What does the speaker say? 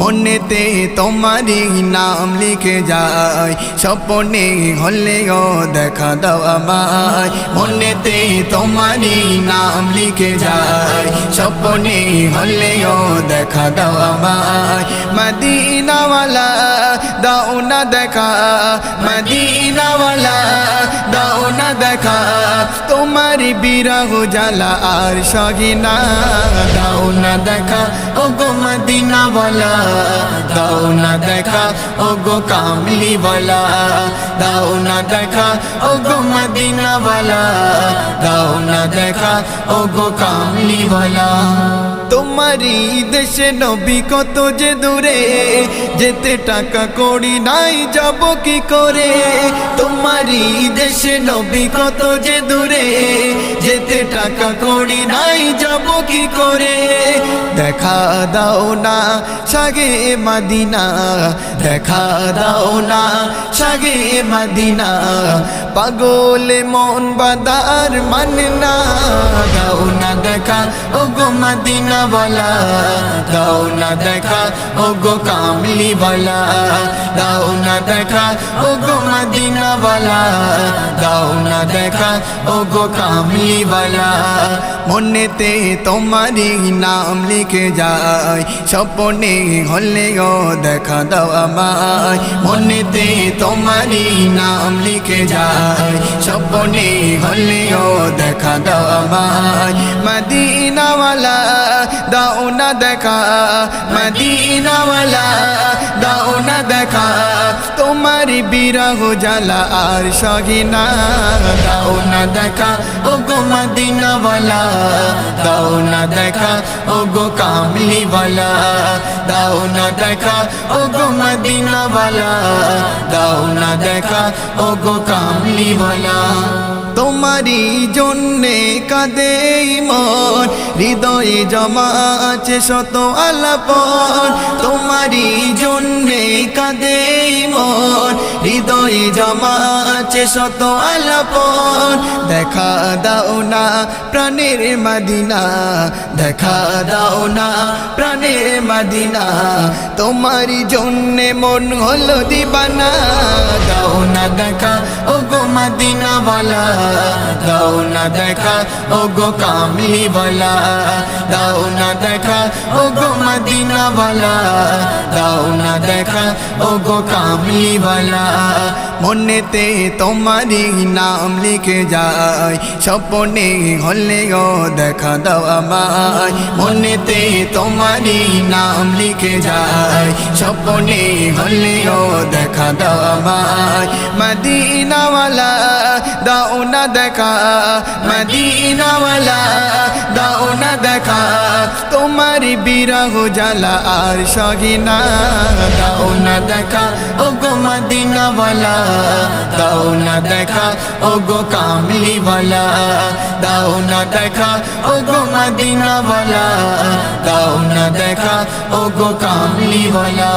মনেতে তোমারই নাম লিখে যায়, স্বপ্নে হলেও দেখা দাও আমায়। মনেতে তোমারই নাম লিখে যায়, স্বপ্নে হলেও দেখা দাও আমায়। মদিনাওয়ালা, দাও না দেখা, মদিনাওয়ালা তোমার বিরহ জ্বালা আর সগিনা। দাও না দেখা ও গো মদিনাওয়ালা দাও না দেখা ও গো কামলিওয়ালা দাও না দেখা ও গো মদিনাওয়ালা দাও না দেখা ও গো কামলিওয়ালা তোমারই দেশে নবী কত যে দূরে। যেতে টাকা করি নাই, যাব কি করে? তোমারই দেশে নবী কত যে দূরে। যেতে টাকা করি নাই, যাব কি করে? দেখা দাও না সাগে মাদিনা, দেখা দাও না সাগে মাদিনা। পাগলে মন বাদার মানে না, দাও না দেখা ও গো মদিনা বলা, দাও না দেখা ও গো কামলি বলা, দাও না দেখা ও গো মদিনা বলা, দাও না দেখা ও গো কামলি বলা। মনেতে তোমারই নাম লিখে যায়, স্বপ্নে হলেও দেখা দাও আমায়। মনেতে তোমারই নাম লিখে যায়, স্বপ্নে হলেও দেখা দাও আমায়। মদিনাওয়ালা দাও না দেখা মদিনাওয়ালা দাও না দেখা তোমার বিরহ জ্বালা আর সগিনা দাও না দেখা ও গো মদিনাওয়ালা দাও না দেখা ও গো কামলিওয়ালা দাও না দেখা ও গো মদিনাওয়ালা দাও না দেখা ও গো কামলিওয়ালা তোমারই জন্যে কাঁদে মন। হৃদয়ে জমা আছে শত আলাপন। তোমারই জন্যে কাঁদে মন। হৃদয়ে জমা আছে শত আলাপন। দেখা দাও না প্রাণের মাদিনা। দেখা দাও না প্রাণের মাদিনা। তোমারই জন্যে মন হলো দিবানা। দাও না দেখা ও গো মদিনা বলা দাও না দেখা ও গো কামলি বলা দাও না দেখা ও গো মদিনা বলা দেখা ও গো কামলি বলা মনেতে তোমারই নাম লিখে যায়, স্বপ্নে হলেও দেখা দাও আমায়। মনেতে তোমারই নাম লিখে যায়, স্বপ্নে হলেও দেখা দাও আমায়। মদিনাওয়ালা দেখা মদিনাওয়ালা দাও না দেখা। তোমার বিরহ জ্বালা আর সগিনা দাও না দেখা ও গো মদিনাওয়ালা দাও না দেখা ও গো কামলিওয়ালা দাও না দেখা ও গো মদিনাওয়ালা দাও না দেখা ও গো কামলিওয়ালা